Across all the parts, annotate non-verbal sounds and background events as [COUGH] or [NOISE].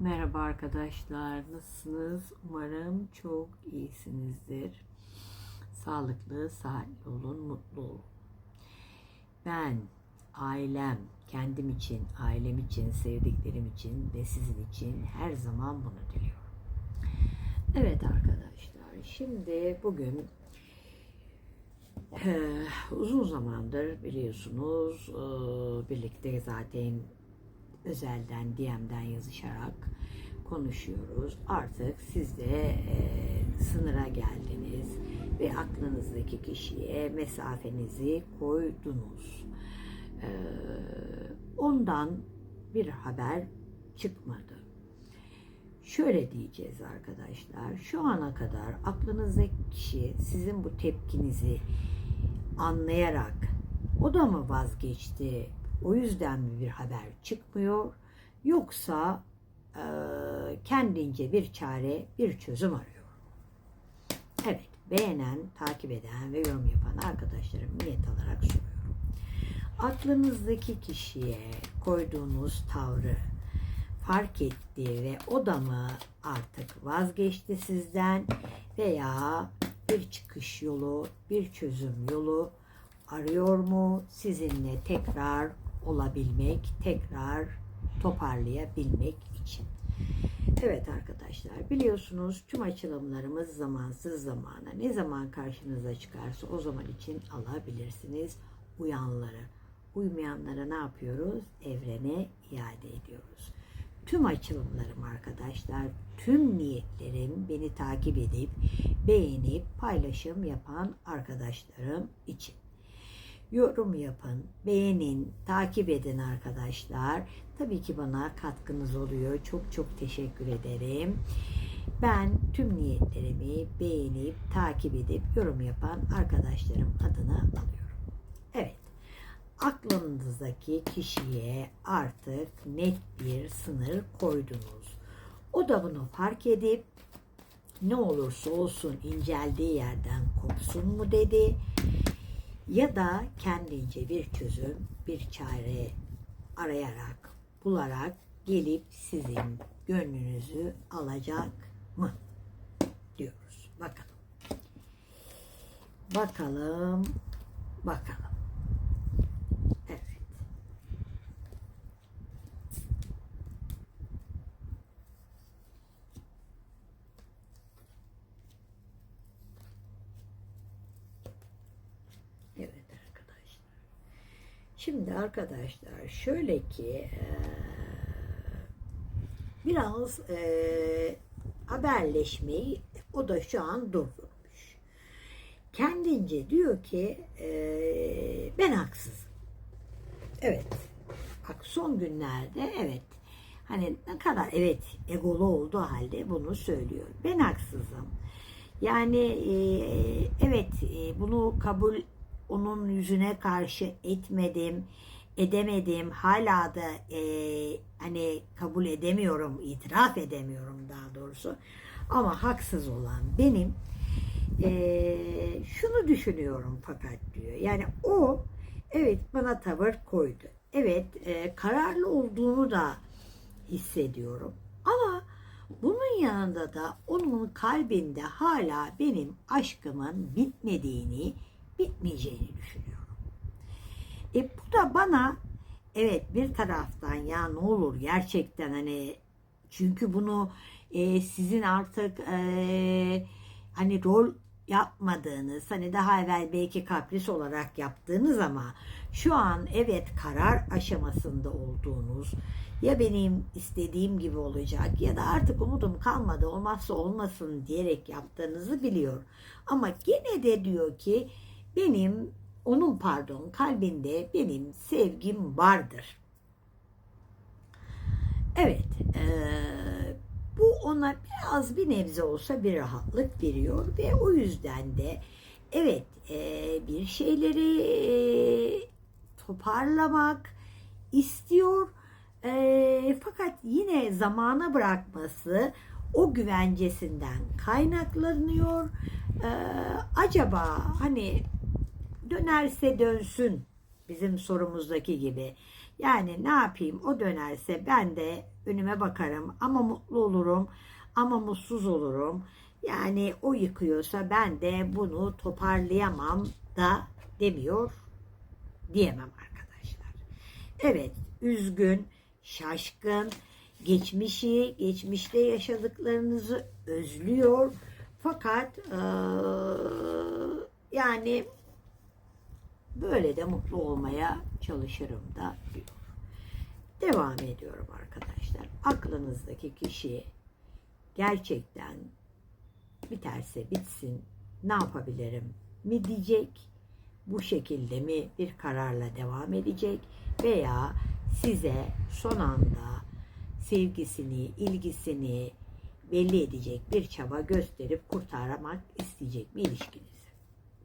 Merhaba arkadaşlar, nasılsınız? Umarım çok iyisinizdir. Sağlıklı, sıhhatli olun, mutlu olun. Ben, ailem, kendim için, ailem için, sevdiklerim için ve sizin için her zaman bunu diliyorum. Evet arkadaşlar, şimdi bugün uzun zamandır biliyorsunuz birlikte zaten özelden DM'den yazışarak konuşuyoruz. Artık siz de eee, sınıra geldiniz ve aklınızdaki kişiye mesafenizi koydunuz. Eee, ondan bir haber çıkmadı. Şöyle diyeceğiz arkadaşlar. Şu ana kadar aklınızdaki kişi sizin bu tepkinizi anlayarak o da mı vazgeçti? O yüzden mi bir haber çıkmıyor? Yoksa e, kendince bir çare, bir çözüm arıyor. Evet, beğenen, takip eden ve yorum yapan arkadaşlarım niyet alarak soruyorum. Aklınızdaki kişiye koyduğunuz tavrı fark etti ve o da mı artık vazgeçti sizden veya bir çıkış yolu, bir çözüm yolu arıyor mu sizinle tekrar olabilmek, tekrar toparlayabilmek için. Evet arkadaşlar biliyorsunuz tüm açılımlarımız zamansız zamana ne zaman karşınıza çıkarsa o zaman için alabilirsiniz uyanları. Uymayanlara ne yapıyoruz? Evrene iade ediyoruz. Tüm açılımlarım arkadaşlar, tüm niyetlerim beni takip edip beğenip paylaşım yapan arkadaşlarım için. Yorum yapın, beğenin, takip edin arkadaşlar. Tabii ki bana katkınız oluyor. Çok çok teşekkür ederim. Ben tüm niyetlerimi beğenip, takip edip yorum yapan arkadaşlarım adına alıyorum. Evet aklınızdaki kişiye artık net bir sınır koydunuz. O da bunu fark edip ne olursa olsun inceldiği yerden kopsun mu dedi ya da kendince bir çözüm, bir çare arayarak, bularak gelip sizin gönlünüzü alacak mı diyoruz. Bakalım. Bakalım, bakalım. Evet. Evet arkadaşlar. Şimdi arkadaşlar şöyle ki eee, biraz eee, haberleşmeyi o da şu an durdurmuş. Kendince diyor ki eee, ben haksızım. Evet. Bak son günlerde evet. Hani ne kadar evet egolu olduğu halde bunu söylüyor. Ben haksızım. Yani e, evet e, bunu kabul onun yüzüne karşı etmedim, edemedim. Hala da e, hani kabul edemiyorum, itiraf edemiyorum daha doğrusu. Ama haksız olan benim. E, şunu düşünüyorum fakat diyor. Yani o evet bana tavır koydu. Evet e, kararlı olduğunu da hissediyorum. Ama bunun yanında da onun kalbinde hala benim aşkımın bitmediğini, bitmeyeceğini düşünüyorum. E bu da bana evet bir taraftan ya ne olur gerçekten hani çünkü bunu e, sizin artık e, hani rol yapmadığınız hani daha evvel belki kapris olarak yaptığınız ama şu an evet karar aşamasında olduğunuz ya benim istediğim gibi olacak ya da artık umudum kalmadı olmazsa olmasın diyerek yaptığınızı biliyor. Ama gene de diyor ki benim onun pardon kalbinde benim sevgim vardır. Evet eee, bu ona biraz bir nebze olsa bir rahatlık veriyor ve o yüzden de evet eee, bir şeyleri eee, toparlamak istiyor Eee, fakat yine zamana bırakması o güvencesinden kaynaklanıyor. Eee, acaba hani dönerse dönsün bizim sorumuzdaki gibi. Yani ne yapayım o dönerse ben de önüme bakarım ama mutlu olurum ama mutsuz olurum. Yani o yıkıyorsa ben de bunu toparlayamam da demiyor diyemem arkadaşlar. Evet, üzgün, şaşkın, geçmişi, geçmişte yaşadıklarınızı özlüyor. Fakat eee, yani böyle de mutlu olmaya çalışırım da diyor. Devam ediyorum arkadaşlar. Aklınızdaki kişi gerçekten biterse bitsin ne yapabilirim mi diyecek bu şekilde mi bir kararla devam edecek veya size son anda sevgisini, ilgisini belli edecek bir çaba gösterip kurtarmak isteyecek mi ilişkinizi?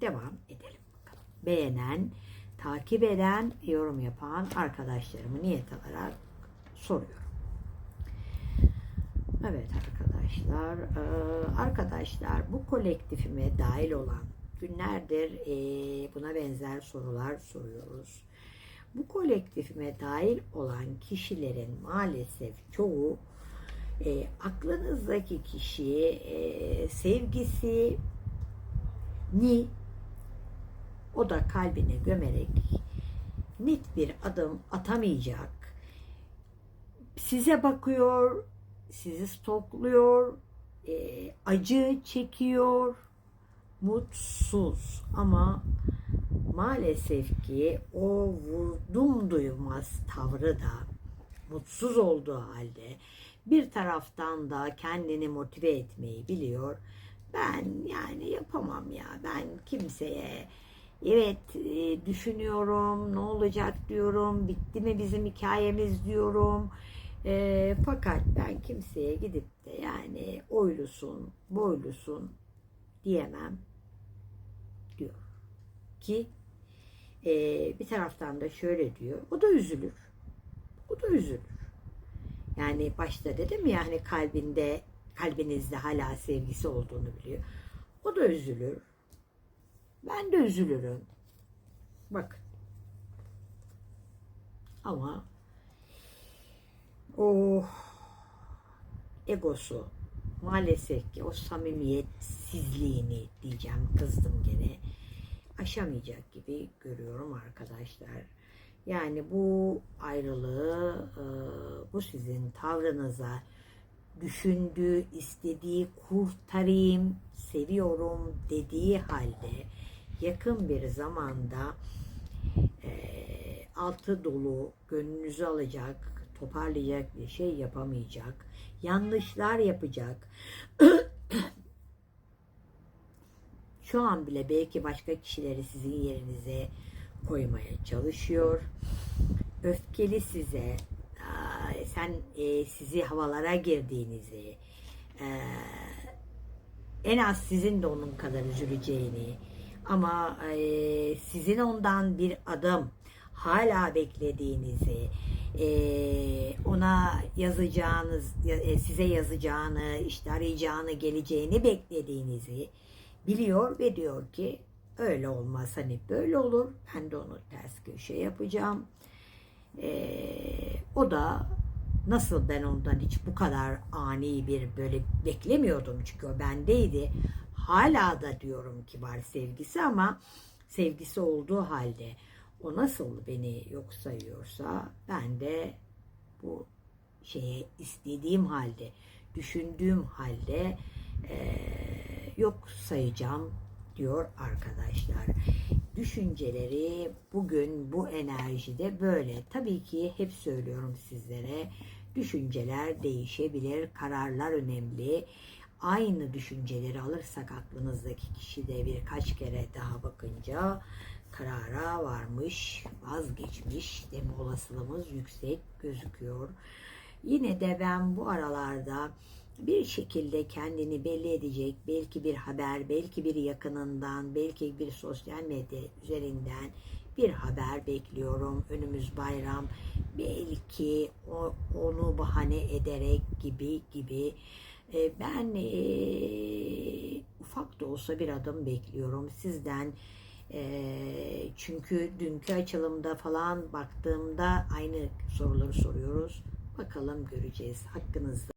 Devam edelim. Beğenen, takip eden, yorum yapan arkadaşlarımı niyet alarak soruyorum. Evet arkadaşlar, eee, arkadaşlar bu kolektifime dahil olan günlerdir eee, buna benzer sorular soruyoruz. Bu kolektifime dahil olan kişilerin maalesef çoğu eee, aklınızdaki kişi eee, sevgisi ni o da kalbine gömerek net bir adım atamayacak. Size bakıyor, sizi stokluyor, e, acı çekiyor, mutsuz ama maalesef ki o vurdum duymaz tavrı da mutsuz olduğu halde bir taraftan da kendini motive etmeyi biliyor. Ben yani yapamam ya ben kimseye evet e, düşünüyorum ne olacak diyorum bitti mi bizim hikayemiz diyorum e, fakat ben kimseye gidip de yani oylusun, boylusun diyemem diyor. Ki e, bir taraftan da şöyle diyor. O da üzülür. O da üzülür. Yani başta dedim ya hani kalbinde, kalbinizde hala sevgisi olduğunu biliyor. O da üzülür. Ben de üzülürüm. Bakın. Ama o egosu maalesef ki o samimiyetsizliğini diyeceğim kızdım gene aşamayacak gibi görüyorum arkadaşlar. Yani bu ayrılığı e, bu sizin tavrınıza düşündüğü, istediği kurtarayım, seviyorum dediği halde yakın bir zamanda e, altı dolu gönlünüzü alacak, toparlayacak bir şey yapamayacak. Yanlışlar yapacak. [CLEARS THROAT] Şu an bile belki başka kişileri sizin yerinize koymaya çalışıyor. Öfkeli size, aa, sen e, sizi havalara girdiğinizi, e, en az sizin de onun kadar üzüleceğini ama e, sizin ondan bir adım hala beklediğinizi, e, ona yazacağınız, e, size yazacağını, işte arayacağını, geleceğini beklediğinizi biliyor ve diyor ki öyle olmaz hani böyle olur. Ben de onu ters köşe yapacağım. E, o da nasıl ben ondan hiç bu kadar ani bir böyle beklemiyordum çünkü o bendeydi. Hala da diyorum ki var sevgisi ama sevgisi olduğu halde o nasıl beni yok sayıyorsa ben de bu şeye istediğim halde, düşündüğüm halde e, yok sayacağım diyor arkadaşlar. Düşünceleri bugün bu enerjide böyle. Tabii ki hep söylüyorum sizlere. Düşünceler değişebilir, kararlar önemli. Aynı düşünceleri alırsak aklınızdaki kişi de birkaç kere daha bakınca karara varmış, vazgeçmiş deme olasılığımız yüksek gözüküyor. Yine de ben bu aralarda bir şekilde kendini belli edecek belki bir haber, belki bir yakınından, belki bir sosyal medya üzerinden bir haber bekliyorum. Önümüz bayram. Belki onu bahane ederek gibi gibi e, ben e, ufak da olsa bir adım bekliyorum. Sizden e, çünkü dünkü açılımda falan baktığımda aynı soruları soruyoruz. Bakalım göreceğiz hakkınızda.